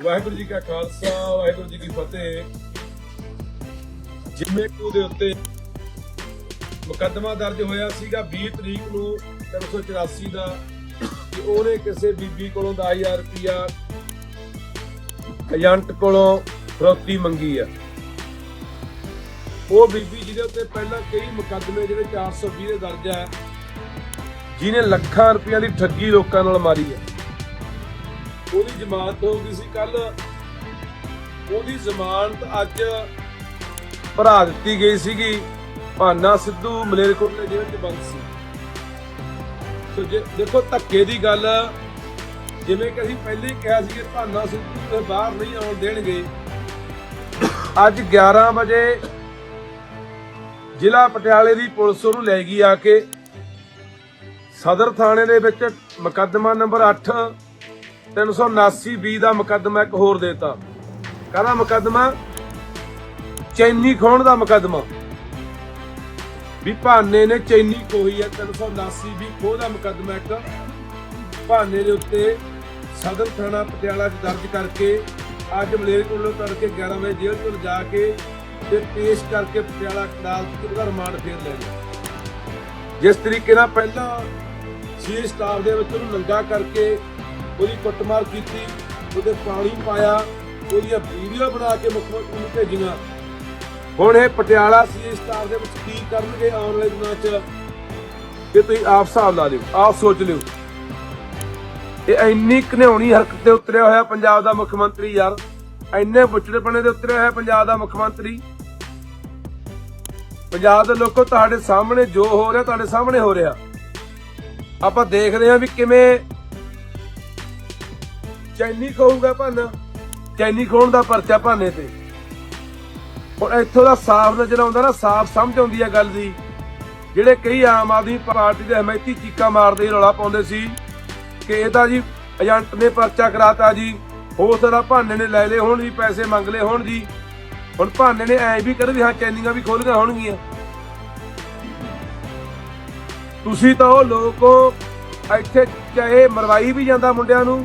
ਵਾਹਿਗੁਰੂ ਜੀ ਕਾ ਖਾਲਸਾ, ਵਾਹਿਗੁਰੂ ਜੀ ਕੀ ਫਤਿਹ। ਜਿੰਮੇ ਕੂ ਦੇ ਉੱਤੇ ਮੁਕੱਦਮਾ ਦਰਜ ਹੋਇਆ ਸੀਗਾ 20 ਤਰੀਕ ਨੂੰ 384 ਦਾ ਕਿ ਉਹਨੇ ਕਿਸੇ ਬੀਬੀ ਕੋਲੋਂ 10000 ਰੁਪਇਆ ਏਜੰਟ ਕੋਲੋਂ ਫਰੋਤੀ ਮੰਗੀ ਆ। ਉਹ ਬੀਬੀ ਜਿਹਦੇ ਉੱਤੇ ਪਹਿਲਾਂ ਕਈ ਮੁਕੱਦਮੇ ਜਿਹੜੇ 420 ਦੇ ਦਰਜ ਆ, ਜਿਹਨੇ ਲੱਖਾਂ ਰੁਪਇਆ ਦੀ ਠੱਗੀ ਲੋਕਾਂ ਨਾਲ ਮਾਰੀ ਆ। ਉਹਦੀ ਜ਼ਮਾਨਤ ਹੋ ਗਈ ਸੀ ਕੱਲ ਉਹਦੀ ਜ਼ਮਾਨਤ ਅੱਜ ਭਰਾ ਦਿੱਤੀ ਗਈ ਸੀਗੀ। ਭਾਨਾ ਸਿੱਧੂ ਮਲੇਰਕੋਟਲੇ ਜੇਲ੍ਹ 'ਚ ਬੰਦ ਸੀ। ਸੋ ਜੇ ਦੇਖੋ ਧੱਕੇ ਦੀ ਗੱਲ, ਜਿਵੇਂ ਕਿ ਅਸੀਂ ਪਹਿਲੇ ਹੀ ਕਿਹਾ ਸੀ ਕਿ ਭਾਨਾ ਸਿੱਧੂ ਨੂੰ ਬਾਹਰ ਨਹੀਂ ਆਉਣ ਦੇਣਗੇ, ਅੱਜ 11 ਵਜੇ ਜ਼ਿਲ੍ਹਾ ਪਟਿਆਲੇ ਦੀ ਪੁਲਿਸ ਉਹਨੂੰ ਲੈ ਗਈ ਆ ਕੇ। ਸਦਰ ਥਾਣੇ ਦੇ ਵਿੱਚ ਮੁਕੱਦਮਾ ਨੰਬਰ 8 379 ਬੀ ਦਾ ਮੁਕੱਦਮਾ ਇੱਕ ਹੋਰ ਦੇਤਾ। ਕਾਹਦਾ ਮੁਕੱਦਮਾ? ਚੈਨੀ ਖੋਣ ਦਾ ਮੁਕੱਦਮਾ। ਵੀ ਭਾਨੇ ਨੇ ਚੈਨੀ ਖੋਈ ਹੈ 379 ਵੀ ਖੋਹ ਦਾ ਮੁਕੱਦਮਾ ਇੱਕ। ਭਾਨੇ ਦੇ ਉੱਤੇ ਸਦਰ ਥਾਣਾ ਪਟਿਆਲਾ 'ਚ ਦਰਜ ਕਰਕੇ ਅੱਜ ਮਲੇਰਕੋਟਲੇ ਤੜਕੇ 11 ਵਜੇ ਜੇਲ੍ਹ ਤੋਂ ਜਾ ਕੇ ਤੇ ਪੇਸ਼ ਕਰਕੇ ਪਟਿਆਲਾ ਅਦਾਲਤ 'ਚ ਉਹਦਾ ਰਿਮਾਂਡ ਫੇਰ ਲੈ ਗਿਆ ਜਿਸ ਤਰੀਕੇ ਨਾਲ ਪਹਿਲਾਂ ਸੀ ਸਟਾਫ ਦੇ ਵਿੱਚ ਉਹਨੂੰ ਨੰਗਾ ਕਰਕੇ ਉਹਦੀ ਕੁੱਟਮਾਰ ਕੀਤੀ, ਉਹਦੇ ਪਾਣੀ ਪਾਇਆ, ਉਹਦੀਆਂ ਵੀਡੀਓ ਬਣਾ ਕੇ ਮੁੱਖ ਮੰਤਰੀ ਨੂੰ ਭੇਜੀਆਂ। ਹੁਣ ਇਹ ਪਟਿਆਲਾ ਸੀ ਸਟਾਫ ਦੇ ਵਿੱਚ ਕੀ ਕਰਨਗੇ ਆਉਣ ਦਿਨਾਂ 'ਚ, ਇਹ ਤੁਸੀਂ ਆਪ ਹਿਸਾਬ ਲਾ ਲਿਓ, ਆਪ ਸੋਚ ਲਿਓ। ਇਹ ਇੰਨੀ ਘਨਿਆਉਣੀ ਹਰਕਤ ਤੇ ਉਤਰਿਆ ਹੋਇਆ ਪੰਜਾਬ ਦਾ ਮੁੱਖ ਮੰਤਰੀ ਯਾਰ, ਇੰਨੇ ਬੁੱਚੜੇਪਣੇ ਦੇ ਉਤਰਿਆ ਹੋਇਆ ਪੰਜਾਬ ਦਾ ਮੁੱਖ ਮੰਤਰੀ। ਪੰਜਾਬ ਦੇ ਲੋਕੋ, ਤੁਹਾਡੇ ਸਾਹਮਣੇ ਜੋ ਹੋ ਰਿਹਾ, ਤੁਹਾਡੇ ਸਾਹਮਣੇ ਹੋ ਰਿਹਾ। ਆਪਾਂ ਦੇਖਦੇ ਹਾਂ ਵੀ ਕਿਵੇਂ ਚੈਨੀ ਕਹੂਗਾ ਭਾਨਾ। ਚੈਨੀ ਖੋਣ ਦਾ ਪਰਚਾ ਭਾਨੇ ਤੇ। ਹੁਣ ਇੱਥੋਂ ਦਾ ਸਾਫ਼ ਨਜ਼ਰ ਆਉਂਦਾ ਨਾ, ਸਾਫ਼ ਸਮਝ ਆਉਂਦੀ ਹੈ ਗੱਲ ਦੀ। ਜਿਹੜੇ ਕਈ ਆਮ ਆਦਮੀ ਪਾਰਟੀ ਦੇ ਹਮਾਇਤੀ ਚੀਕਾ ਮਾਰਦੇ ਰੌਲਾ ਪਾਉਂਦੇ ਸੀ ਕਿ ਇਹ ਤਾਂ ਜੀ ਏਜੰਟ ਨੇ ਪਰਚਾ ਕਰਾਤਾ ਜੀ, ਹੋ ਸਕਦਾ ਭਾਨੇ ਨੇ ਲੈ ਲਏ ਹੋਣ ਜੀ, ਪੈਸੇ ਮੰਗ ਲਏ ਹੋਣ ਜੀ। ਹੁਣ ਭਾਨੇ ਨੇ ਐ ਵੀ ਕਰ ਵੀ ਹਾਂ, ਚੈਨੀਆਂ ਵੀ ਖੋਲੀਆਂ ਹੋਣਗੀਆਂ। ਤੁਸੀਂ ਤਾਂ ਉਹ ਲੋਕੋ ਇੱਥੇ ਚਾਹੇ ਮਰਵਾਈ ਵੀ ਜਾਂਦਾ ਮੁੰਡਿਆਂ ਨੂੰ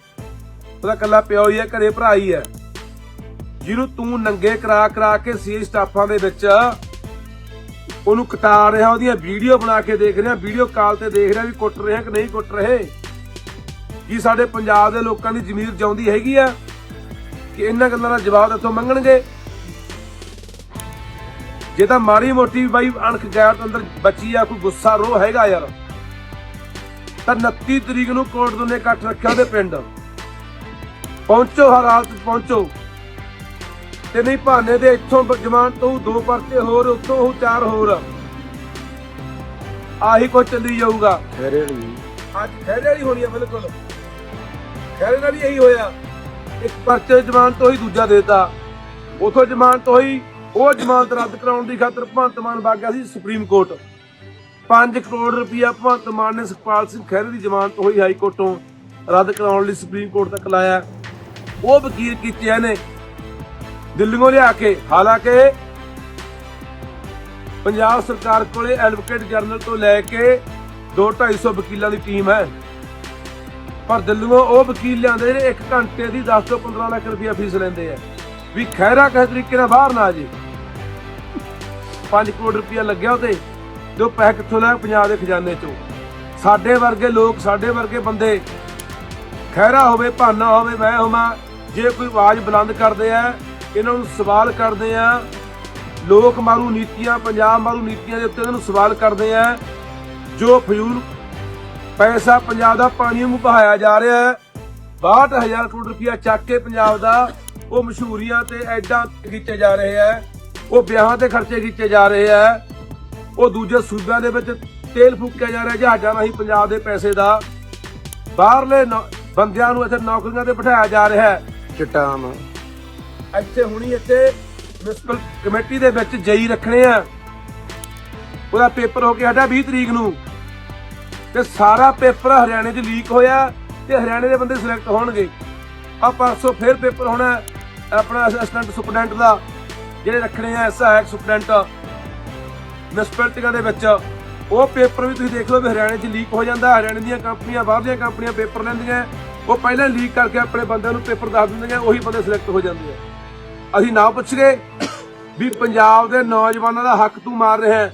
ਉਹਦਾ ਕੱਲਾ ਪਿਓ ਹੀ ਹੈ, ਘਰੇ ਭਰਾ ਹੀ ਹੈ। ਜਿਹਨੂੰ ਤੂੰ ਨੰਗੇ ਕਰਾ ਕਰਾ ਕੇ ਸੀ ਸਟਾਫਾਂ ਦੇ ਵਿੱਚ, ਉਹਨੂੰ ਕਟਾ ਰਿਹਾ, ਉਹਦੀਆਂ ਵੀਡੀਓ ਬਣਾ ਕੇ ਦੇਖ ਰਿਹਾ, ਵੀਡੀਓ ਕਾਲ ਤੇ ਦੇਖ ਰਿਹਾ ਵੀ ਕੁੱਟ ਰਿਹਾ ਕਿ ਨਹੀਂ ਕੁੱਟ ਰਹੇ। ਕੀ ਸਾਡੇ ਪੰਜਾਬ ਦੇ ਲੋਕਾਂ ਦੀ ਜ਼ਮੀਰ ਜਾਉਂਦੀ ਹੈਗੀ ਆ? ਕਿ ਇਹਨਾਂ ਗੱਲਾਂ ਦਾ ਜਵਾਬ ਇੱਥੋਂ ਮੰਗਣਗੇ? ਜੇ ਤਾਂ ਮਾੜੀ ਮੋਟੀ ਬਾਈ ਅਣਖ ਗੈਰ ਅੰਦਰ ਬੱਚੀ ਆ, ਕੋਈ ਗੁੱਸਾ ਰੋ ਹੈਗਾ ਯਾਰ। ਤਾਂ 29 ਤਰੀਕ ਨੂੰ ਕੋਰਟ ਦੋਨੇ ਇਕੱਠ ਰੱਖਿਆ ਉਹਦੇ ਪਿੰਡ। ਪਹੁੰਚੋ ਹਰ ਹਾਲਤ ਪਹੁੰਚੋ। ਤੇ ਨਹੀਂ ਭਾਨੇ ਦੇ ਇੱਥੋਂ ਜ਼ਮਾਨਤ ਤੋਂ ਦੋ ਪਰਚੇ ਹੋਰ ਉੱਥੋਂ ਉਹ ਚਾਰ ਹੋਰ। ਆਹੀ ਕੋ ਚੱਲੀ ਜਾਊਗਾ। ਖੈਰੇ ਨਹੀਂ ਅੱਜ ਖਹਿਰੇ ਵਾਲੀ ਹੋਣੀ ਆ ਬਿਲਕੁਲ। ਖਹਿਰੇ ਨਾਲ ਵੀ ਇਹੀ ਹੋਇਆ। ਇੱਕ ਪਰਚੇ ਜ਼ਮਾਨਤ ਹੋਈ ਦੂਜਾ ਦੇਤਾ। ਉਥੋਂ ਜ਼ਮਾਨਤ ਹੋਈ ਉਹ ਜ਼ਮਾਨਤ ਰੱਦ ਕਰਾਉਣ ਦੀ ਖਾਤਰ ਭਗਵੰਤ ਮਾਨ ਵਗ ਗਿਆ ਸੀ ਸੁਪਰੀਮ ਕੋਰਟ। 5 ਕਰੋੜ ਰੁਪਇਆ ਭਗਵੰਤ ਮਾਨ ਨੇ ਸੁਖਪਾਲ ਸਿੰਘ ਖਹਿਰੇ ਦੀ ਜ਼ਮਾਨਤ ਹੋਈ ਹਾਈ ਕੋਰਟੋਂ ਰੱਦ ਕਰਾਉਣ ਲਈ ਸੁਪਰੀਮ ਕੋਰਟ ਤੱਕ ਲਾਇਆ। ਉਹ ਵਕੀਲ ਕੀਤੇ ਨੇ। ਦਿੱਲੀੋਂ ਲਿਆ ਕੇ, ਹਾਲਾਂਕਿ ਪੰਜਾਬ ਸਰਕਾਰ ਕੋਲੇ ਐਡਵੋਕੇਟ ਜਨਰਲ ਤੋਂ ਲੈ ਕੇ 2-250 ਵਕੀਲਾਂ ਦੀ ਟੀਮ ਹੈ। ਪਰ ਦਿੱਲੀੋਂ ਉਹ ਵਕੀਲ ਲਿਆਂਦੇ ਨੇ 1 ਘੰਟੇ ਦੀ 10 ਤੋਂ 15 ਲੱਖ ਰੁਪਇਆ ਫੀਸ ਲੈਂਦੇ ਆ। ਵੀ ਖੈਰਾ ਕਿਸ ਤਰੀਕੇ ਨਾਲ ਬਾਹਰ ਨਾ ਆ ਜੇ। 5 ਕਰੋੜ ਰੁਪਇਆ ਲੱਗਿਆ ਉਹਤੇ ਜੋ ਪੈਸੇ ਕਿੱਥੋਂ ਲਿਆ ਪੰਜਾਬ ਦੇ ਖਜ਼ਾਨੇ ਚੋਂ। ਸਾਡੇ ਵਰਗੇ ਲੋਕ, ਸਾਡੇ ਵਰਗੇ ਬੰਦੇ, ਖੈਰਾ ਹੋਵੇ, ਭਾਨਾ ਹੋਵੇ, ਮੈਂ ਹੋਵਾਂ ਜੇ ਕੋਈ ਆਵਾਜ਼ ਬੁਲੰਦ ਕਰਦੇ ਆ, ਇਹਨਾਂ ਨੂੰ ਸਵਾਲ ਕਰਦੇ ਆ। ਲੋਕ ਮਾਰੂ ਨੀਤੀਆਂ, ਪੰਜਾਬ ਮਾਰੂ ਨੀਤੀਆਂ ਦੇ ਉੱਤੇ ਇਹਨਾਂ ਨੂੰ ਸਵਾਲ ਕਰਦੇ ਆ। ਜੋ ਫਜ਼ੂਲ ਪੈਸਾ ਪੰਜਾਬ ਦਾ ਪਾਣੀ ਨੂੰ ਬਹਾਇਆ ਜਾ ਰਿਹਾ ਹੈ 62000 ਕਰੋੜ ਰੁਪਇਆ ਚੱਕ ਕੇ ਪੰਜਾਬ ਦਾ, ਉਹ ਮਸ਼ਹੂਰੀਆਂ ਤੇ ਐਡਾਂ ਕੀਤੇ ਜਾ ਰਹੇ ਆ। ਉਹ ਵਿਆਹਾਂ ਤੇ ਖਰਚੇ ਕੀਤੇ ਜਾ ਰਹੇ ਆ। ਉਹ ਦੂਜੇ ਸੂਬਿਆਂ ਦੇ ਵਿੱਚ ਤੇਲ ਫੂਕਿਆ ਜਾ ਰਿਹਾ, ਜਹਾਜ਼ਾਂ ਰਾਹੀਂ ਪੰਜਾਬ ਦੇ ਪੈਸੇ ਦਾ। ਬਾਹਰਲੇ ਨੌ- ਬੰਦਿਆਂ ਨੂੰ ਇੱਥੇ ਨੌਕਰੀਆਂ ਤੇ ਬਿਠਾਇਆ ਜਾ ਰਿਹਾ ਹੈ। ਚਟਾਨ। ਇੱਥੇ ਹੁਣੀ ਇੱਥੇ ਮਿਊਨਿਸਪਲ ਕਮੇਟੀ ਦੇ ਵਿੱਚ ਜਈ ਰੱਖਣੇ ਆ। ਉਹਦਾ ਪੇਪਰ ਹੋ ਕੇ ਸਾਡਾ 20 ਤਰੀਕ ਨੂੰ। ਤੇ ਸਾਰਾ ਪੇਪਰ ਹਰਿਆਣੇ 'ਚ ਲੀਕ ਹੋਇਆ ਤੇ ਹਰਿਆਣੇ ਦੇ ਬੰਦੇ ਸਿਲੈਕਟ ਹੋਣਗੇ। ਆ ਪਰਸੋਂ ਫਿਰ ਪੇਪਰ ਹੋਣਾ ਹੈ ਆਪਣਾ ਅਸਿਸਟੈਂਟ ਸੁਪਰਡੈਂਟ ਦਾ, ਜਿਹੜੇ ਰੱਖਣੇ ਆ ਸਹਾਇਕ ਸੁਪਰਡੈਂਟ ਮਿਊਨਿਸਪੈਲਿਟੀਆਂ ਦੇ ਵਿੱਚ। ਉਹ ਪੇਪਰ ਵੀ ਤੁਸੀਂ ਦੇਖ ਲਓ ਵੀ ਹਰਿਆਣੇ 'ਚ ਲੀਕ ਹੋ ਜਾਂਦਾ, ਹਰਿਆਣੇ ਦੀਆਂ ਕੰਪਨੀਆਂ ਬਾਹਰਲੀਆਂ ਕੰਪਨੀਆਂ ਪੇਪਰ ਲੈਂਦੀਆਂ। ਉਹ ਪਹਿਲਾਂ ਲੀਕ ਕਰਕੇ ਆਪਣੇ ਬੰਦਿਆਂ ਨੂੰ ਪੇਪਰ ਦੱਸ ਦਿੰਦੇ ਦਿੰਦੀਆਂ ਉਹੀ ਬੰਦੇ ਸਿਲੈਕਟ ਹੋ ਜਾਂਦੇ ਆ। ਅਸੀਂ ਨਾ ਪੁੱਛ ਗਏ ਵੀ ਪੰਜਾਬ ਦੇ ਨੌਜਵਾਨਾਂ ਦਾ ਹੱਕ ਤੂੰ ਮਾਰ ਰਿਹਾ ਹੈ।